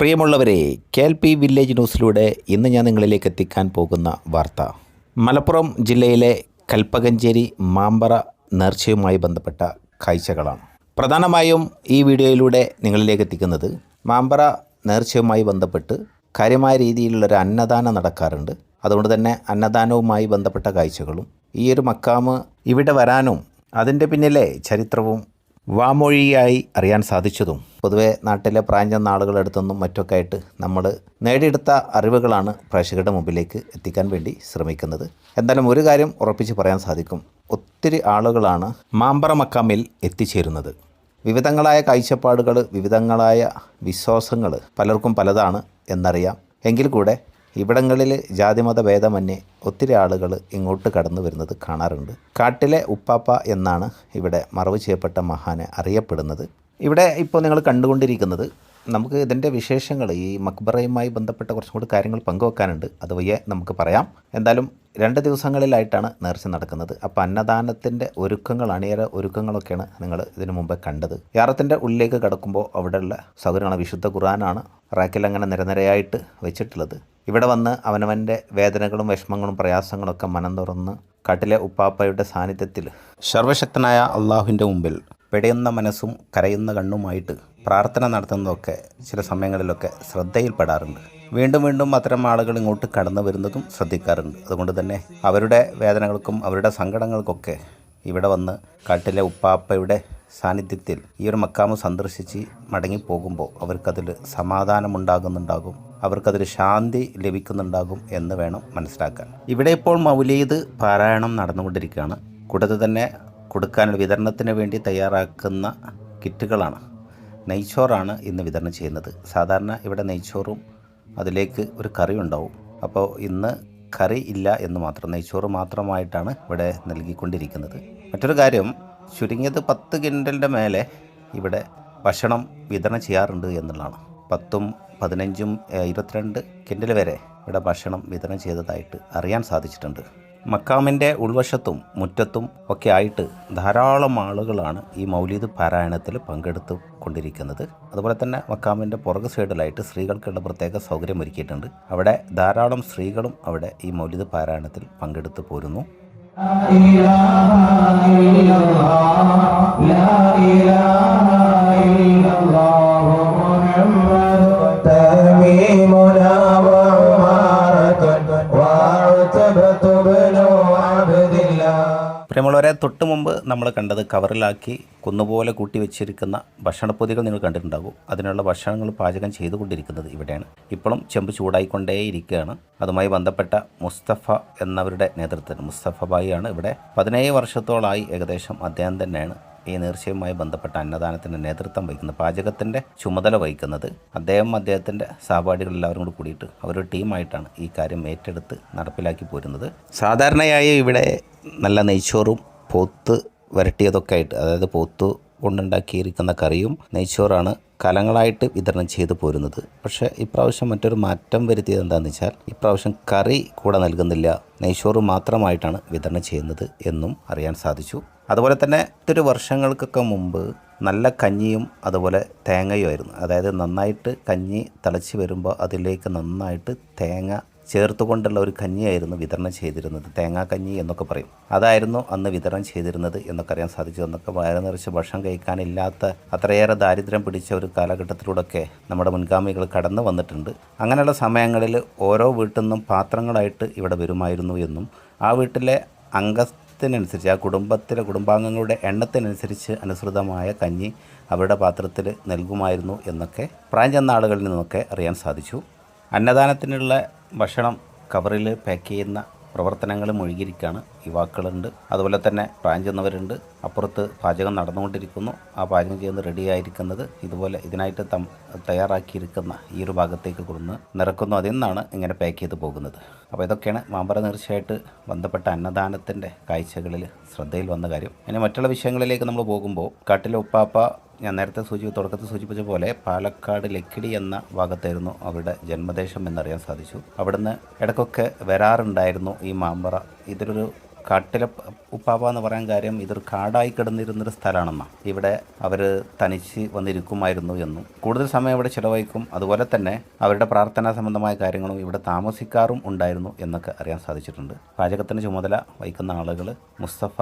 പ്രിയമുള്ളവരെ K L P village ന്യൂസിലൂടെ ഇന്ന് ഞാൻ നിങ്ങളിലേക്ക് എത്തിക്കാൻ പോകുന്ന വാർത്ത. മലപ്പുറം ജില്ലയിലെ കൽപ്പകഞ്ചേരി മാമ്പറ നേർച്ചയുമായി ബന്ധപ്പെട്ട കാഴ്ചകളാണ്. പ്രധാനമായും ഈ വീഡിയോയിലൂടെ നിങ്ങളിലേക്ക് എത്തിക്കുന്നത് മാമ്പറ നേർച്ചയുമായി ബന്ധപ്പെട്ട് കാര്യമായ രീതിയിലുള്ളൊരു അന്നദാനം നടക്കാറുണ്ട്. അതുകൊണ്ട് തന്നെ അന്നദാനവുമായി ബന്ധപ്പെട്ട കാഴ്ചകളും ഈ ഒരു മക്കാമ് ഇവിടെ വരാനും അതിന്റെ പിന്നിലെ ചരിത്രവും വാമൊഴിയായി അറിയാൻ സാധിച്ചതും. പൊതുവെ നാട്ടിലെ പ്രാഞ്ചൻ നാളുകളെടുത്തൊന്നും മറ്റൊക്കെ ആയിട്ട് നമ്മൾ നേടിയെടുത്ത അറിവുകളാണ് പ്രേക്ഷകരുടെ മുമ്പിലേക്ക് എത്തിക്കാൻ വേണ്ടി ശ്രമിക്കുന്നത്. എന്തായാലും ഒരു കാര്യം ഉറപ്പിച്ച് പറയാൻ സാധിക്കും. ഒത്തിരി ആളുകളാണ് മാമ്പറ മക്കാമിൽ എത്തിച്ചേരുന്നത്. വിവിധങ്ങളായ കാഴ്ചപ്പാടുകൾ വിവിധങ്ങളായ വിശ്വാസങ്ങൾ പലർക്കും പലതാണ് എന്നറിയാം. എങ്കിൽ കൂടെ ഇവിടങ്ങളിൽ ജാതിമത ഭേദമന്യേ ഒത്തിരി ആളുകൾ ഇങ്ങോട്ട് കടന്നു വരുന്നത് കാണാറുണ്ട്. കാട്ടിലെ ഉപ്പാപ്പ എന്നാണ് ഇവിടെ മറവ് ചെയ്യപ്പെട്ട മഹാനെ അറിയപ്പെടുന്നത്. ഇവിടെ ഇപ്പോൾ നിങ്ങൾ കണ്ടുകൊണ്ടിരിക്കുന്നത് നമുക്ക് ഇതിന്റെ വിശേഷങ്ങൾ ഈ മക്ബറയുമായി ബന്ധപ്പെട്ട കുറച്ചും കൂടി കാര്യങ്ങൾ പങ്കുവെക്കാനുണ്ട്. അത് വയ്യ നമുക്ക് പറയാം. എന്തായാലും രണ്ട് ദിവസങ്ങളിലായിട്ടാണ് നേർച്ച നടക്കുന്നത്. അപ്പോൾ അന്നദാനത്തിന്റെ ഒരുക്കങ്ങൾ അണിയറ ഒരുക്കങ്ങളൊക്കെയാണ് നിങ്ങൾ ഇതിനു മുമ്പേ കണ്ടത്. യാറത്തിന്റെ ഉള്ളിലേക്ക് കടക്കുമ്പോൾ അവിടെയുള്ള സൗകര്യമാണ് വിശുദ്ധ ഖുറാനാണ് റാക്കിൽ അങ്ങനെ നിരനിരയായിട്ട് വെച്ചിട്ടുള്ളത്. ഇവിടെ വന്ന് അവനവന്റെ വേദനകളും വിഷമങ്ങളും പ്രയാസങ്ങളൊക്കെ മനം തുറന്ന് കാട്ടിലെ ഉപ്പാപ്പയുടെ സാന്നിധ്യത്തിൽ സർവശക്തനായ അള്ളാഹുവിന്റെ മുമ്പിൽ പിടയുന്ന മനസ്സും കരയുന്ന കണ്ണുമായിട്ട് പ്രാർത്ഥന നടത്തുന്നതൊക്കെ ചില സമയങ്ങളിലൊക്കെ ശ്രദ്ധയിൽപ്പെടാറുണ്ട്. വീണ്ടും വീണ്ടും അത്തരം ആളുകൾ ഇങ്ങോട്ട് കടന്നു വരുന്നതും ശ്രദ്ധിക്കാറുണ്ട്. അതുകൊണ്ട് തന്നെ അവരുടെ വേദനകൾക്കും അവരുടെ സങ്കടങ്ങൾക്കൊക്കെ ഇവിടെ വന്ന് കാട്ടിലെ ഉപ്പാപ്പയുടെ സാന്നിധ്യത്തിൽ ഈ ഒരു മക്കാമ് സന്ദർശിച്ച് മടങ്ങിപ്പോകുമ്പോൾ അവർക്കതിൽ സമാധാനമുണ്ടാകുന്നുണ്ടാകും. അവർക്കതിൽ ശാന്തി ലഭിക്കുന്നുണ്ടാകും എന്ന് വേണം മനസ്സിലാക്കാൻ. ഇവിടെ ഇപ്പോൾ മൗലീദ് പാരായണം നടന്നുകൊണ്ടിരിക്കുകയാണ്. കൂടുതൽ തന്നെ കൊടുക്കാനുള്ള വിതരണത്തിന് വേണ്ടി തയ്യാറാക്കുന്ന കിറ്റുകളാണ്. നെയ്ച്ചോറാണ് ഇന്ന് വിതരണം ചെയ്യുന്നത്. സാധാരണ ഇവിടെ നെയ്ച്ചോറും അതിലേക്ക് ഒരു കറി ഉണ്ടാവും അപ്പോൾ ഇന്ന് കറി ഇല്ല എന്ന് മാത്രം നെയ്ച്ചോറ് മാത്രമായിട്ടാണ് ഇവിടെ നൽകിക്കൊണ്ടിരിക്കുന്നത്. മറ്റൊരു കാര്യം ചുരുങ്ങിയത് പത്ത് കിൻഡലിന്റെ മേലെ ഇവിടെ ഭക്ഷണം വിതരണം ചെയ്യാറുണ്ട് എന്നുള്ളതാണ്. പത്തും പതിനഞ്ചും ഇരുപത്തിരണ്ട് കിൻഡൽ വരെ ഇവിടെ ഭക്ഷണം വിതരണം ചെയ്തതായിട്ട് അറിയാൻ സാധിച്ചിട്ടുണ്ട്. മക്കാമിന്റെ ഉൾവശത്തും മുറ്റത്തും ഒക്കെ ആയിട്ട് ധാരാളം ആളുകളാണ് ഈ മൗലീദ് പാരായണത്തിൽ പങ്കെടുത്തു കൊണ്ടിരിക്കുന്നത് അതുപോലെ തന്നെ മക്കാമിന്റെ പുറകു സൈഡിലായിട്ട് സ്ത്രീകൾക്കുള്ള പ്രത്യേക സൗകര്യം ഒരുക്കിയിട്ടുണ്ട്. അവിടെ ധാരാളം സ്ത്രീകളും അവിടെ ഈ മൗലീദ് പാരായണത്തിൽ പങ്കെടുത്തു പോരുന്നു. പ്രിയമുള്ളവരെ തൊട്ട് മുമ്പ് നമ്മൾ കണ്ടത് കവറിലാക്കി കുന്നുപോലെ കൂട്ടി വെച്ചിരിക്കുന്ന ഭക്ഷണപ്പൊതികൾ നിങ്ങൾ കണ്ടിട്ടുണ്ടാകും. അതിനുള്ള ഭക്ഷണങ്ങൾ പാചകം ചെയ്തുകൊണ്ടിരിക്കുന്നത് ഇവിടെയാണ്. ഇപ്പോഴും ചെമ്പ് ചൂടായിക്കൊണ്ടേയിരിക്കുകയാണ്. അതുമായി ബന്ധപ്പെട്ട മുസ്തഫ എന്നവരുടെ നേതൃത്വത്തിൽ മുസ്തഫ ബായിയാണ് ഇവിടെ പതിനേഴ് വർഷത്തോളായി ഏകദേശം അദ്ദേഹം തന്നെയാണ് ഈ നേർച്ചയുമായി ബന്ധപ്പെട്ട അന്നദാനത്തിന് നേതൃത്വം വഹിക്കുന്നത് പാചകത്തിന്റെ ചുമതല വഹിക്കുന്നത് അദ്ദേഹം അദ്ദേഹത്തിന്റെ സഹപാഠികൾ എല്ലാവരും കൂടി കൂടിയിട്ട് അവരൊരു ടീമായിട്ടാണ് ഈ കാര്യം ഏറ്റെടുത്ത് നടപ്പിലാക്കി പോരുന്നത്. സാധാരണയായി ഇവിടെ നല്ല നെയ്ച്ചോറും പോത്ത് വരട്ടിയതൊക്കെ ആയിട്ട് അതായത് പോത്ത് കൊണ്ടുണ്ടാക്കിയിരിക്കുന്ന കറിയും നെയ്ച്ചോറാണ് കാലങ്ങളായിട്ട് വിതരണം ചെയ്തു പോരുന്നത്. പക്ഷേ ഇപ്രാവശ്യം മറ്റൊരു മാറ്റം വരുത്തിയത് എന്താണെന്ന് വെച്ചാൽ ഇപ്രാവശ്യം കറി കൂടെ നൽകുന്നില്ല. നെയ്ച്ചോറ് മാത്രമായിട്ടാണ് വിതരണം ചെയ്യുന്നത് എന്നും അറിയാൻ സാധിച്ചു. അതുപോലെ തന്നെ ഒത്തിരി വർഷങ്ങൾക്കൊക്കെ മുമ്പ് നല്ല കഞ്ഞിയും അതുപോലെ തേങ്ങയുമായിരുന്നു അതായത് നന്നായിട്ട് കഞ്ഞി തിളച്ച് വരുമ്പോൾ അതിലേക്ക് നന്നായിട്ട് തേങ്ങ ചേർത്തുകൊണ്ടുള്ള ഒരു കഞ്ഞിയായിരുന്നു വിതരണം ചെയ്തിരുന്നത്. തേങ്ങാ കഞ്ഞി എന്നൊക്കെ പറയും. അതായിരുന്നു അന്ന് വിതരണം ചെയ്തിരുന്നത് എന്നൊക്കെ അറിയാൻ സാധിച്ചു. എന്നൊക്കെ വയറ് നിറച്ച് ഭക്ഷണം കഴിക്കാനില്ലാത്ത അത്രയേറെ ദാരിദ്ര്യം പിടിച്ച ഒരു കാലഘട്ടത്തിലൂടെയൊക്കെ നമ്മുടെ മുൻഗാമികൾ കടന്നു വന്നിട്ടുണ്ട്. അങ്ങനെയുള്ള സമയങ്ങളിൽ ഓരോ വീട്ടിൽ നിന്നും പാത്രങ്ങളായിട്ട് ഇവിടെ വരുമായിരുന്നു എന്നും ആ വീട്ടിലെ അംഗത്തിനനുസരിച്ച് ആ കുടുംബത്തിലെ കുടുംബാംഗങ്ങളുടെ എണ്ണത്തിനനുസരിച്ച് അനുസൃതമായ കഞ്ഞി അവരുടെ പാത്രത്തിൽ നൽകുമായിരുന്നു എന്നൊക്കെ പ്രായം ചെന്ന ആളുകളിൽ നിന്നൊക്കെ അറിയാൻ സാധിച്ചു. അന്നദാനത്തിനുള്ള ഭക്ഷണം കവറിൽ പാക്ക് ചെയ്യുന്ന പ്രവർത്തനങ്ങൾ മുഴുകിയിരിക്കുകയാണ്. യുവാക്കളുണ്ട്. അതുപോലെ തന്നെ പ്രായം ചെന്നവരുണ്ട്. അപ്പുറത്ത് പാചകം നടന്നുകൊണ്ടിരിക്കുന്നു. ആ പാചകം ചെയ്യുന്ന റെഡിയായിരിക്കുന്നത് ഇതുപോലെ ഇതിനായിട്ട് തം തയ്യാറാക്കിയിരിക്കുന്ന ഈ ഒരു ഭാഗത്തേക്ക് കൊടുന്ന് നിറക്കുന്നു. അതിൽ നിന്നാണ് ഇങ്ങനെ പാക്ക് ചെയ്ത് പോകുന്നത്. അപ്പോൾ ഇതൊക്കെയാണ് മാമ്പറ നേർച്ചയായിട്ട് ബന്ധപ്പെട്ട അന്നദാനത്തിന്റെ കാഴ്ചകളിൽ ശ്രദ്ധയിൽ വന്ന കാര്യം. ഇനി മറ്റുള്ള വിഷയങ്ങളിലേക്ക് നമ്മൾ പോകുമ്പോൾ കാട്ടിലെ ഉപ്പാപ്പ ഞാൻ നേരത്തെ സൂചി തുടക്കത്തിൽ സൂചിപ്പിച്ച പോലെ പാലക്കാട് ലക്കിടി എന്ന ഭാഗത്തായിരുന്നു അവരുടെ ജന്മദേശം എന്നറിയാൻ സാധിച്ചു. അവിടുന്ന് ഇടക്കൊക്കെ വരാറുണ്ടായിരുന്നു ഈ മാമ്പറ ഇതൊരു കാട്ടിലെ ഉപ്പാപ്പ എന്ന് പറയാൻ കാര്യം ഇതൊരു കാടായി കിടന്നിരുന്നൊരു സ്ഥലമാണെന്നാണ് ഇവിടെ അവർ തനിച്ച് വന്നിരിക്കുമായിരുന്നു എന്നും. കൂടുതൽ സമയം ഇവിടെ ചിലവഴിക്കും. അതുപോലെ തന്നെ അവരുടെ പ്രാർത്ഥനാ സംബന്ധമായ കാര്യങ്ങളും ഇവിടെ താമസിക്കാറും ഉണ്ടായിരുന്നു എന്നൊക്കെ അറിയാൻ സാധിച്ചിട്ടുണ്ട്. പാചകത്തിന് ചുമതല വഹിക്കുന്ന ആളുകൾ മുസ്തഫ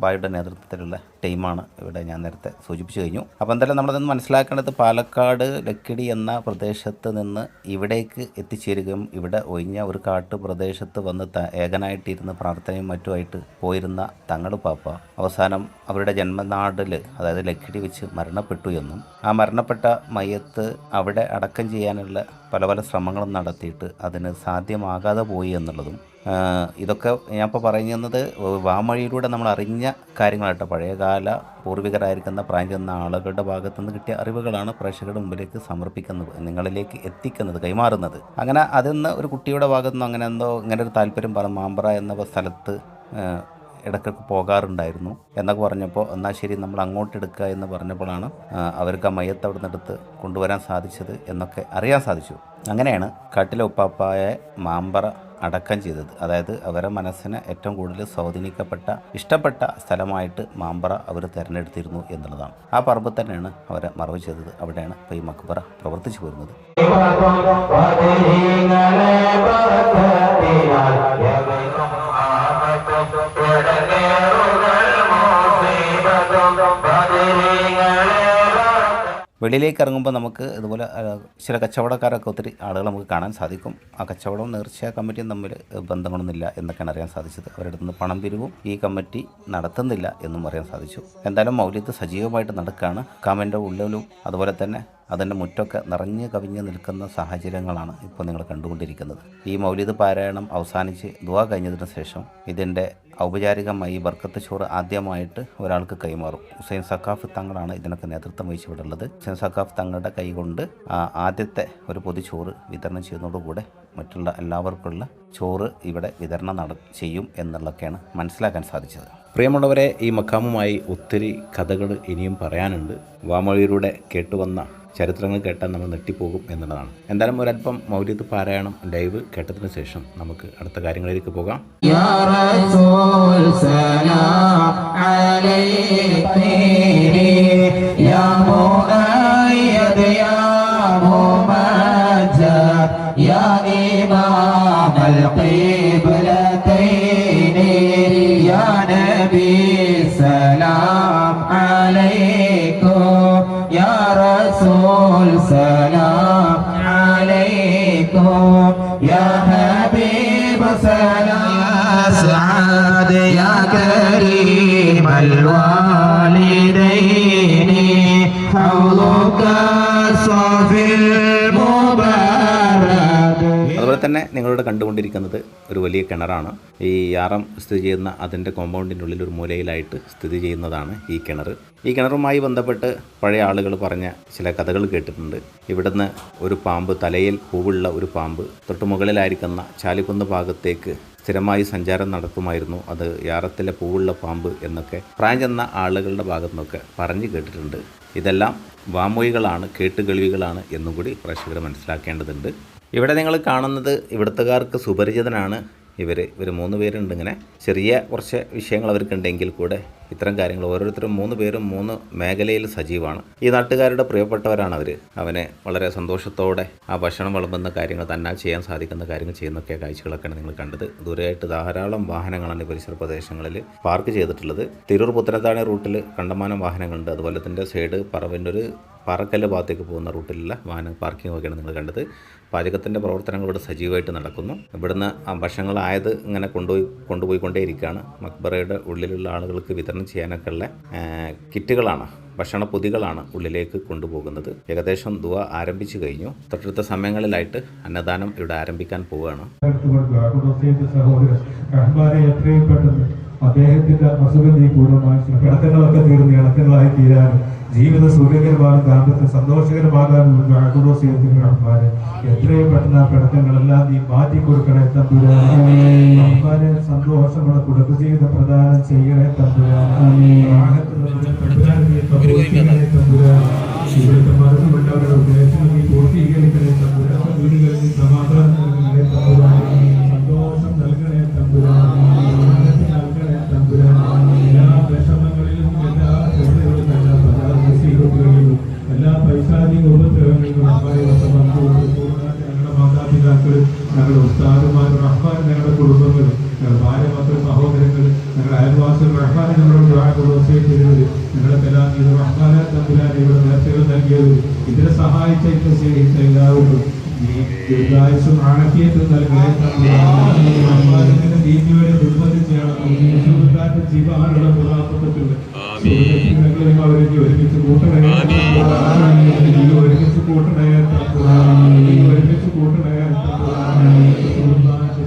ബായുടെ നേതൃത്വത്തിലുള്ള ടീമാണ് ഇവിടെ ഞാൻ നേരത്തെ സൂചിപ്പിച്ചു കഴിഞ്ഞു. അപ്പോൾ എന്തായാലും നമ്മളതൊന്ന് മനസ്സിലാക്കേണ്ടത് പാലക്കാട് ലക്കിടി എന്ന പ്രദേശത്ത് നിന്ന് ഇവിടേക്ക് എത്തിച്ചേരുകയും ഇവിടെ ഒഴിഞ്ഞ ഒരു കാട്ട് പ്രദേശത്ത് വന്ന് ഏകനായിട്ടിരുന്ന് പ്രാർത്ഥനയും മറ്റുമായിട്ട് പോയിരുന്ന തങ്ങൾ പാപ്പ അവസാനം അവരുടെ ജന്മനാടിൽ അതായത് ലക്കിടി വെച്ച് മരണപ്പെട്ടു എന്നും ആ മരണപ്പെട്ട മയ്യത്ത് അവിടെ അടക്കം ചെയ്യാനുള്ള പല പല ശ്രമങ്ങളും നടത്തിയിട്ട് അതിന് സാധ്യമാകാതെ പോയി എന്നുള്ളതും ഇതൊക്കെ ഞാൻ ഇപ്പോൾ പറയുന്നത് വാമൊഴിയിലൂടെ നമ്മൾ അറിഞ്ഞ കാര്യങ്ങളായിട്ട് പഴയകാല പൂർവികരായിരിക്കുന്ന പ്രായം ചെന്ന ആളുകളുടെ ഭാഗത്തു നിന്ന് കിട്ടിയ അറിവുകളാണ് പ്രേക്ഷകരുടെ മുമ്പിലേക്ക് സമർപ്പിക്കുന്നത് നിങ്ങളിലേക്ക് എത്തിക്കുന്നത് കൈമാറുന്നത്. അങ്ങനെ അതിൽ ഒരു കുട്ടിയുടെ ഭാഗത്തുനിന്ന് അങ്ങനെ എന്തോ ഇങ്ങനെ ഒരു താല്പര്യം പറഞ്ഞു മാമ്പറ എന്ന സ്ഥലത്ത് ഇടയ്ക്കൊക്കെ പോകാറുണ്ടായിരുന്നു എന്നൊക്കെ പറഞ്ഞപ്പോൾ എന്നാൽ ശരി നമ്മൾ അങ്ങോട്ട് എടുക്കുക എന്ന് പറഞ്ഞപ്പോഴാണ് അവർക്ക് ആ മയ്യത്ത് അവിടെ നിന്നെടുത്ത് കൊണ്ടുവരാൻ സാധിച്ചത് എന്നൊക്കെ അറിയാൻ സാധിച്ചു. അങ്ങനെയാണ് കാട്ടിലെ ഉപ്പാപ്പായെ മാമ്പറ അടക്കം ചെയ്തത്. അതായത് അവരുടെ മനസ്സിന് ഏറ്റവും കൂടുതൽ സ്വാധീനിക്കപ്പെട്ട ഇഷ്ടപ്പെട്ട സ്ഥലമായിട്ട് മാമ്പറ അവർ തിരഞ്ഞെടുത്തിരുന്നു എന്നുള്ളതാണ്. ആ പറമ്പ് തന്നെയാണ് അവരെ മറവ് ചെയ്തത്. അവിടെയാണ് ഇപ്പോൾ ഈ മക്ബറ പ്രവർത്തിച്ചു വരുന്നത് വെളിയിലേക്ക് ഇറങ്ങുമ്പോൾ നമുക്ക് ഇതുപോലെ ചില കച്ചവടക്കാരൊക്കെ ഒത്തിരി ആളുകൾ നമുക്ക് കാണാൻ സാധിക്കും. ആ കച്ചവടവും നേർച്ച കമ്മിറ്റിയും തമ്മിൽ ബന്ധങ്ങളൊന്നുമില്ല എന്നൊക്കെയാണ് അറിയാൻ സാധിച്ചത്. അവരുടെ നിന്ന് പണം പിരിവും ഈ കമ്മിറ്റി നടത്തുന്നില്ല എന്നും അറിയാൻ സാധിച്ചു. എന്തായാലും മൗല്യത്ത് സജീവമായിട്ട് നടക്കുകയാണ് കാമന്റെ ഉള്ളിലും അതുപോലെ തന്നെ അതിന്റെ മുറ്റൊക്കെ നിറഞ്ഞു കവിഞ്ഞ് നിൽക്കുന്ന സാഹചര്യങ്ങളാണ് ഇപ്പോൾ നിങ്ങൾ കണ്ടുകൊണ്ടിരിക്കുന്നത്. ഈ മൗലിദ് പാരായണം അവസാനിച്ച് ദുവാ കഴിഞ്ഞതിന് ശേഷം ഇതിന്റെ ഔപചാരികമായി ബർക്കത്ത് ചോറ് ആദ്യമായിട്ട് ഒരാൾക്ക് കൈമാറും. ഹുസൈൻ സക്കാഫ് തങ്ങളാണ് ഇതിനൊക്കെ നേതൃത്വം വഹിച്ചിട്ടുള്ളത്. ഹുസൈൻ സക്കാഫ് തങ്ങളുടെ കൈകൊണ്ട് ആദ്യത്തെ ഒരു പൊതു ചോറ് വിതരണം ചെയ്യുന്നതോടുകൂടെ മറ്റുള്ള എല്ലാവർക്കുള്ള ചോറ് ഇവിടെ വിതരണം നട ചെയ്യും എന്നുള്ളതൊക്കെയാണ് മനസ്സിലാക്കാൻ സാധിച്ചത്. പ്രിയമുള്ളവരെ ഈ മക്കാമുമായി ഒത്തിരി കഥകൾ ഇനിയും പറയാനുണ്ട്. വാമൊഴിയിലൂടെ കേട്ടുവന്ന ചരിത്രങ്ങൾ കേട്ടാൽ നമ്മൾ നെട്ടിപ്പോകും എന്നുള്ളതാണ് എന്തായാലും ഒരല്പം മൗലിക പാരായണം ലൈവ് കേട്ടതിന് ശേഷം നമുക്ക് അടുത്ത കാര്യങ്ങളിലേക്ക് പോകാം يا رسول سلام يا حبيب سلام سعاد يا كريم الوالدين حوضك صافي المبارك അതുപോലെ തന്നെ നിങ്ങളിവിടെ കണ്ടുകൊണ്ടിരിക്കുന്നത് ഒരു വലിയ കിണറാണ്. ഈ ആറം സ്ഥിതി ചെയ്യുന്ന അതിന്റെ കോമ്പൗണ്ടിന്റെ ഉള്ളിൽ ഒരു മൂലയിലായിട്ട് സ്ഥിതി ചെയ്യുന്നതാണ് ഈ കിണർ ഈ കിണറുമായി ബന്ധപ്പെട്ട് പഴയ ആളുകൾ പറഞ്ഞ ചില കഥകൾ കേട്ടിട്ടുണ്ട്. ഇവിടുന്ന് ഒരു പാമ്പ് തലയിൽ പൂവുള്ള ഒരു പാമ്പ് തൊട്ട് മുകളിലായിരിക്കുന്ന ചാലിക്കുന്ന് ഭാഗത്തേക്ക് സ്ഥിരമായി സഞ്ചാരം നടത്തുമായിരുന്നു. അത് യാറത്തിലെ പൂവുള്ള പാമ്പ് എന്നൊക്കെ പ്രായം ചെന്ന ആളുകളുടെ ഭാഗത്തു നിന്നൊക്കെ പറഞ്ഞു കേട്ടിട്ടുണ്ട്. ഇതെല്ലാം വാമൊഴികളാണ് കേട്ടുകേൾവികളാണ് എന്നും കൂടി പ്രേക്ഷകർ മനസ്സിലാക്കേണ്ടതുണ്ട്. ഇവിടെ നിങ്ങൾ കാണുന്നത് ഇവിടുത്തുകാർക്ക് സുപരിചിതനാണ് ഇവർ ഇവർ മൂന്ന് പേരുണ്ട് ഇങ്ങനെ. ചെറിയ കുറച്ച് വിഷയങ്ങൾ അവർക്കുണ്ടെങ്കിൽ കൂടെ ഇത്തരം കാര്യങ്ങൾ ഓരോരുത്തരും മൂന്ന് പേരും മൂന്ന് മേഖലയിൽ സജീവമാണ്. ഈ നാട്ടുകാരുടെ പ്രിയപ്പെട്ടവരാണ് അവർ അവനെ വളരെ സന്തോഷത്തോടെ ആ ഭക്ഷണം വിളമ്പുന്ന കാര്യങ്ങൾ തന്നാൽ ചെയ്യാൻ സാധിക്കുന്ന കാര്യങ്ങൾ ചെയ്യുന്നൊക്കെ കാഴ്ചകളൊക്കെയാണ് നിങ്ങൾ കണ്ടത്. ദൂരെയായിട്ട് ധാരാളം വാഹനങ്ങളാണ് ഈ പരിസര പ്രദേശങ്ങളിൽ പാർക്ക് ചെയ്തിട്ടുള്ളത്. തിരൂർ പുത്തനത്താണി റൂട്ടിൽ കണ്ടമാനം വാഹനങ്ങളുണ്ട്. അതുപോലെ തന്നെ സൈഡ് പറവിന്റെ ഒരു പാറക്കല്ല് ഭാഗത്തേക്ക് പോകുന്ന റൂട്ടിലുള്ള വാഹന പാർക്കിംഗ് ഒക്കെയാണ് നിങ്ങൾ കണ്ടത്. പാചകത്തിന്റെ പ്രവർത്തനങ്ങൾ ഇവിടെ സജീവമായിട്ട് നടക്കുന്നു. ഇവിടുന്ന് ഭക്ഷണങ്ങളായത് ഇങ്ങനെ കൊണ്ടുപോയി കൊണ്ടുപോയിക്കൊണ്ടേയിരിക്കുകയാണ്. മക്ബറയുടെ ഉള്ളിലുള്ള ആളുകൾക്ക് വിതരണം ചെയ്യാനൊക്കെ ഉള്ള കിറ്റുകളാണ് ഭക്ഷണ പൊതികളാണ് ഉള്ളിലേക്ക് കൊണ്ടുപോകുന്നത്. ഏകദേശം ദുവ ആരംഭിച്ചു കഴിഞ്ഞു. തൊട്ടടുത്ത സമയങ്ങളിലായിട്ട് അന്നദാനം ഇവിടെ ആരംഭിക്കാൻ പോവുകയാണ്. അദ്ദേഹത്തിന്റെ അസുഖം നീ പൂർണമായി കിടക്കങ്ങളൊക്കെ തീർന്ന് ഇണക്കങ്ങളായി തീരാനും ജീവിത സുഖകരമാണ് ദാമ്പത്യം സന്തോഷകരമാകാനും റഹ്മാന്. എത്രയും പെട്ടെന്ന് ആ കിടക്കങ്ങളെല്ലാം നീ മാറ്റി കൊടുക്കണേ തമ്പുരാനെ റഹ്മാനെ കുടുംബ ജീവിതം പ്രദാനം ചെയ്യണേ തമ്പുരാനെ. ഇവിടുത്തെ മനസ്സുകൊണ്ടവരുടെ ഉദ്ദേശങ്ങൾ നീ പൂർത്തീകരിക്കണേ തമ്പുരാൻ വീടുകളിൽ സമാധാനം നൽകണേ തമ്പുരാനെ. സഹായിച്ച ഇതിനെ സ്നേഹിച്ച എല്ലാവർക്കും ഈ ദീർഘായുസും ആണക്കിയത്തും നൽകണേ തമ്പുരാനെ റഹ്മാനെ ദീപിയുടെ നിർബന്ധിച്ചാണ് ജീവാനുള്ള പുറാപ്പത്തുള്ള അവരെ ഒരുമിച്ച് കൂട്ടണേ നീ ഒരുമിച്ച് കൂട്ടണേ നീ ഒരുമിച്ച് കൂട്ടണേ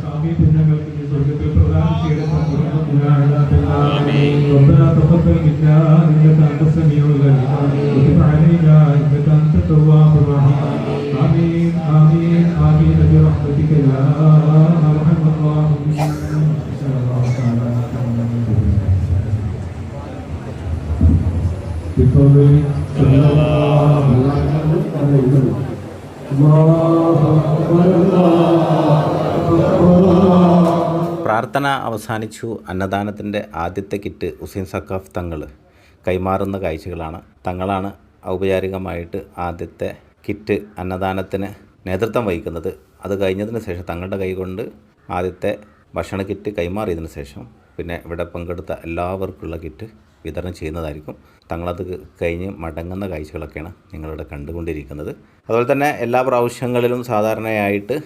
സാമീപ്യങ്ങൾക്ക് നീ സ്വർഗത്തിൽ പ്രദാനം ചെയ്യണം ربنا تقبل منا انك انت السميع العليم وتب علينا انك انت التواب الرحيم امين امين امين برحمتك يا ارحم الراحمين صلى الله تعالى على محمد بقول صلى الله عليه وسلم الله اكبر الله اكبر പ്രാർത്ഥന അവസാനിച്ചു അന്നദാനത്തിൻ്റെ ആദ്യത്തെ കിറ്റ് ഹുസൈൻ സക്കാഫ് തങ്ങൾ കൈമാറുന്ന കാഴ്ചകളാണ് തങ്ങളാണ് ഔപചാരികമായിട്ട് ആദ്യത്തെ കിറ്റ് അന്നദാനത്തിന് നേതൃത്വം വഹിക്കുന്നത്. അത് കഴിഞ്ഞതിന് ശേഷം തങ്ങളുടെ കൈകൊണ്ട് ആദ്യത്തെ ഭക്ഷണ കിറ്റ് കൈമാറിയതിന് ശേഷം പിന്നെ ഇവിടെ പങ്കെടുത്ത എല്ലാവർക്കുള്ള കിറ്റ് വിതരണം ചെയ്യുന്നതായിരിക്കും. തങ്ങളത് കഴിഞ്ഞ് മടങ്ങുന്ന കാഴ്ചകളൊക്കെയാണ് നിങ്ങളിവിടെ കണ്ടുകൊണ്ടിരിക്കുന്നത്. അതുപോലെ തന്നെ എല്ലാ പ്രാവശ്യങ്ങളിലും സാധാരണയായിട്ട്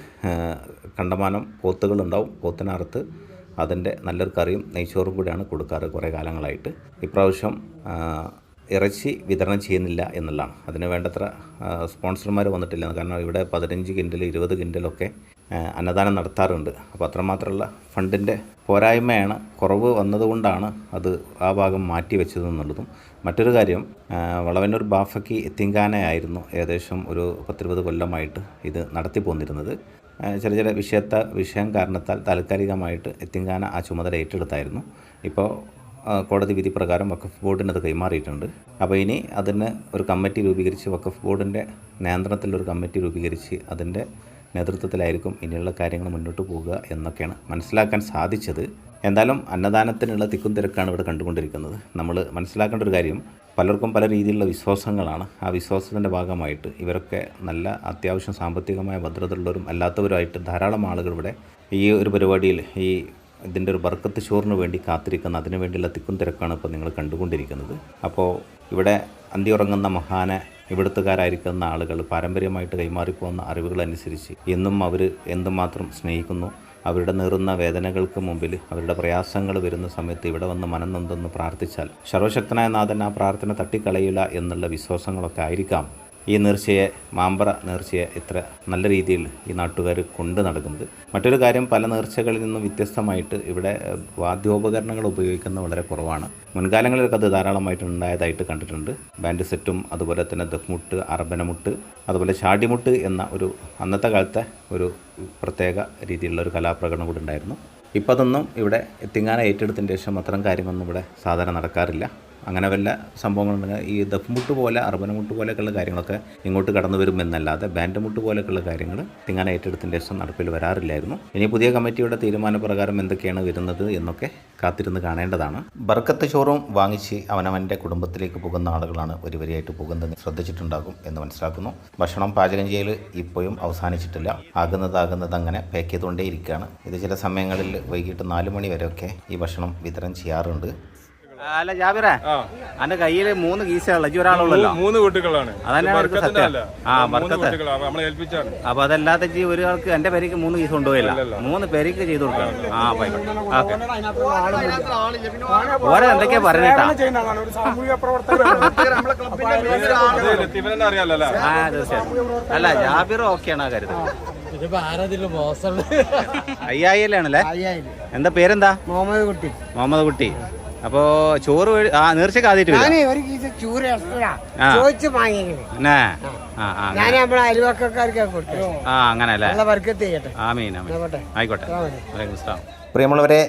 കണ്ടമാനം പോത്തുകളുണ്ടാവും. പോത്തിനറുത്ത് അതിന്റെ നല്ലൊരു കറിയും നെയ്ച്ചോറും കൂടിയാണ് കൊടുക്കാറ് കുറേ കാലങ്ങളായിട്ട്. ഇപ്രാവശ്യം ഇറച്ചി വിതരണം ചെയ്യുന്നില്ല എന്നുള്ളതാണ്. അതിന് വേണ്ടത്ര സ്പോൺസർമാർ വന്നിട്ടില്ല. കാരണം ഇവിടെ പതിനഞ്ച് കിൻഡൽ ഇരുപത് കിൻഡലൊക്കെ അന്നദാനം നടത്താറുണ്ട്. അപ്പോൾ അത്രമാത്രമുള്ള ഫണ്ടിന്റെ പോരായ്മയാണ് കുറവ് വന്നതുകൊണ്ടാണ് അത് ആ ഭാഗം മാറ്റി വെച്ചതെന്നുള്ളതും. മറ്റൊരു കാര്യം വളവന്നൂർ ബാഫയ്ക്ക് എത്തിങ്കാനയായിരുന്നു ഏകദേശം ഒരു പത്തിരുപത് കൊല്ലമായിട്ട് ഇത് നടത്തി പോന്നിരുന്നത്. ചെറിയ ചില വിഷയത്ത വിഷയം കാരണത്താൽ താൽക്കാലികമായിട്ട് എത്തിങ്കാന ആ ചുമതല ഏറ്റെടുത്തായിരുന്നു. ഇപ്പോൾ കോടതി വിധി പ്രകാരം വഖഫ് ബോർഡിന് അത് കൈമാറിയിട്ടുണ്ട്. അപ്പോൾ ഇനി അതിന് ഒരു കമ്മിറ്റി രൂപീകരിച്ച് വഖഫ് ബോർഡിന്റെ നിയന്ത്രണത്തിലൊരു കമ്മിറ്റി രൂപീകരിച്ച് അതിന്റെ നേതൃത്വത്തിലായിരിക്കും ഇനിയുള്ള കാര്യങ്ങൾ മുന്നോട്ട് പോവുക എന്നൊക്കെയാണ് മനസ്സിലാക്കാൻ സാധിച്ചത്. എന്തായാലും അന്നദാനത്തിനുള്ള തിക്കും തിരക്കാണ് ഇവിടെ കണ്ടുകൊണ്ടിരിക്കുന്നത്. നമ്മൾ മനസ്സിലാക്കേണ്ട ഒരു കാര്യം പലർക്കും പല രീതിയിലുള്ള വിശ്വാസങ്ങളാണ്. ആ വിശ്വാസത്തിന്റെ ഭാഗമായിട്ട് ഇവരൊക്കെ നല്ല അത്യാവശ്യം സാമ്പത്തികമായ ഭദ്രതയുള്ളവരും അല്ലാത്തവരുമായിട്ട് ധാരാളം ആളുകൾ ഇവിടെ ഈ ഒരു പരിപാടിയിൽ ഈ ഇതിന്റെ ഒരു ബർക്കത്ത് ഷോറിന് വേണ്ടി കാത്തിരിക്കുന്ന അതിനു വേണ്ടിയുള്ള തിക്കും തിരക്കാണ് ഇപ്പോൾ നിങ്ങൾ കണ്ടുകൊണ്ടിരിക്കുന്നത്. അപ്പോൾ ഇവിടെ ഉറങ്ങുന്ന മഹാനെ ഇവിടുത്തുകാരായിരിക്കുന്ന ആളുകൾ പാരമ്പര്യമായിട്ട് കൈമാറിപ്പോകുന്ന അറിവുകളനുസരിച്ച് എന്നും അവർ എന്തുമാത്രം സ്നേഹിക്കുന്നു അവരുടെ നേറുന്ന വേദനകൾക്ക് മുമ്പിൽ അവരുടെ പ്രയാസങ്ങൾ വരുന്ന സമയത്ത് ഇവിടെ വന്ന് മനം പ്രാർത്ഥിച്ചാൽ സർവശക്തനായ നാഥൻ ആ പ്രാർത്ഥന തട്ടിക്കളയില്ല എന്നുള്ള വിശ്വാസങ്ങളൊക്കെ ആയിരിക്കാം. ഈ നേർച്ചയെ മാമ്പറ നേർച്ചയെ ഇത്ര നല്ല രീതിയിൽ ഈ നാട്ടുകാർ കൊണ്ട് നടക്കുന്നത്. മറ്റൊരു കാര്യം പല നേർച്ചകളിൽ നിന്നും വ്യത്യസ്തമായിട്ട് ഇവിടെ വാദ്യോപകരണങ്ങൾ ഉപയോഗിക്കുന്നത് വളരെ കുറവാണ്. മുൻകാലങ്ങളിലൊക്കെ അത് ധാരാളമായിട്ട് ഉണ്ടായതായിട്ട് കണ്ടിട്ടുണ്ട്. ബാൻഡ് സെറ്റും അതുപോലെ തന്നെ ദഹ്മുട്ട് അറബനമുട്ട് അതുപോലെ ചാടിമുട്ട് എന്ന ഒരു അന്നത്തെ കാലത്തെ ഒരു പ്രത്യേക രീതിയിലുള്ള ഒരു കലാപ്രകടനം കൂടി ഉണ്ടായിരുന്നു. ഇപ്പം അതൊന്നും ഇവിടെ എത്തിങ്ങാന ഏറ്റെടുത്തതിന് ശേഷം അത്തരം കാര്യങ്ങളൊന്നും ഇവിടെ സാധാരണ നടക്കാറില്ല. അങ്ങനെ വല്ല സംഭവങ്ങളുണ്ടെങ്കിൽ ഈ ദഫ്മുട്ട് പോലെ അർബനമുട്ട് പോലെയൊക്കെയുള്ള കാര്യങ്ങളൊക്കെ ഇങ്ങോട്ട് കടന്നു വരുമെന്നല്ലാതെ ബാൻഡ് മുട്ട് പോലെയൊക്കെയുള്ള കാര്യങ്ങൾ തിങ്ങാന ഏറ്റെടുത്തിന്റെ ശേഷം നടപ്പിൽ വരാറില്ലായിരുന്നു. ഇനി പുതിയ കമ്മിറ്റിയുടെ തീരുമാനപ്രകാരം എന്തൊക്കെയാണ് വരുന്നത് എന്നൊക്കെ കാത്തിരുന്ന് കാണേണ്ടതാണ്. ബർക്കത്ത് ഷോറൂം വാങ്ങിച്ച് അവനവന്റെ കുടുംബത്തിലേക്ക് പോകുന്ന ആളുകളാണ് ഒരു വരിയായിട്ട് പോകുന്നത് ശ്രദ്ധിച്ചിട്ടുണ്ടാകും എന്ന് മനസ്സിലാക്കുന്നു. ഭക്ഷണം പാചകം ചെയ്യൽ ഇപ്പോഴും അവസാനിച്ചിട്ടില്ല. ആകുന്നത് ആകുന്നത് അങ്ങനെ പാക്ക് ചെയ്തുകൊണ്ടേയിരിക്കുകയാണ്. ഇത് ചില സമയങ്ങളിൽ വൈകിട്ട് നാല് മണി വരെയൊക്കെ ഈ ഭക്ഷണം വിതരണം ചെയ്യാറുണ്ട്. അല്ല ജാബിറ. അന്റെ കയ്യിൽ മൂന്ന് ഇജ്ജ് ഒരാളുള്ളല്ലോ. മൂന്ന് കുട്ടികളാണ്. അതന്നെയാണ് സത്യം. ആ, ബർക്കത്ത്. അപ്പൊ അതല്ലാത്ത ജി ഒരാൾക്ക് എന്റെ പേരേക്ക് മൂന്ന് കീസ് കൊണ്ടുപോയില്ല. മൂന്ന് പേരേക്ക് ചെയ്ത് കൊടുക്കണം. ആ ആയിക്കോട്ടെ. ഓരോ എന്തൊക്കെയാ പറഞ്ഞിട്ടാ ആ തീർച്ചയായിട്ടും അല്ല? ജാബിർ ഓക്കെയാണ് ആ. കരുത് അയ്യായിരല്ലേ എന്താ പേരെന്താ? മുഹമ്മദ് കുട്ടി. മുഹമ്മദ് കുട്ടി. അപ്പോ ചോറ് ആ നേർച്ചക്ക് ആദ്യമായിട്ട് ചൂര ഇറക്കില്ല ആ. ചോദിച്ചു ആ. ആ ഞാൻ നമ്മളെ അയൽവക്കക്കാർക്ക് കൊടുത്തു. ആ അങ്ങനെ അല്ലേ നല്ല വർക്കത്ത് ചെയ്യട്ടെ ആമീൻ ആമീൻ. ആയിക്കോട്ടെ. പ്രിയമുള്ളവരെ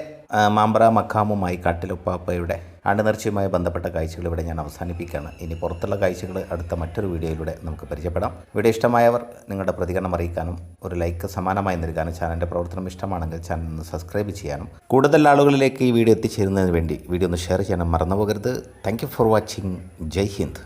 മാമ്പറ മഖാമുമായി കാട്ടിലുപ്പാപ്പയുടെ ആണ്ടുനേർച്ചയുമായി ബന്ധപ്പെട്ട കാഴ്ചകൾ ഇവിടെ ഞാൻ അവസാനിപ്പിക്കുകയാണ്. ഇനി പുറത്തുള്ള കാഴ്ചകൾ അടുത്ത മറ്റൊരു വീഡിയോയിലൂടെ നമുക്ക് പരിചയപ്പെടാം. വീഡിയോ ഇഷ്ടമായവർ നിങ്ങളുടെ പ്രതികരണം അറിയിക്കാനും ഒരു ലൈക്ക് സമാനമായി നൽകാനും ചാനലിന്റെ പ്രവർത്തനം ഇഷ്ടമാണെങ്കിൽ ചാനൽ ഒന്ന് സബ്സ്ക്രൈബ് ചെയ്യാനും. കൂടുതൽ ആളുകളിലേക്ക് ഈ വീഡിയോ എത്തിച്ചേരുന്നതിന് വേണ്ടി വീഡിയോ ഒന്ന് ഷെയർ ചെയ്യാനും മറന്നു പോകരുത്. Thank for watching. Jai Hind.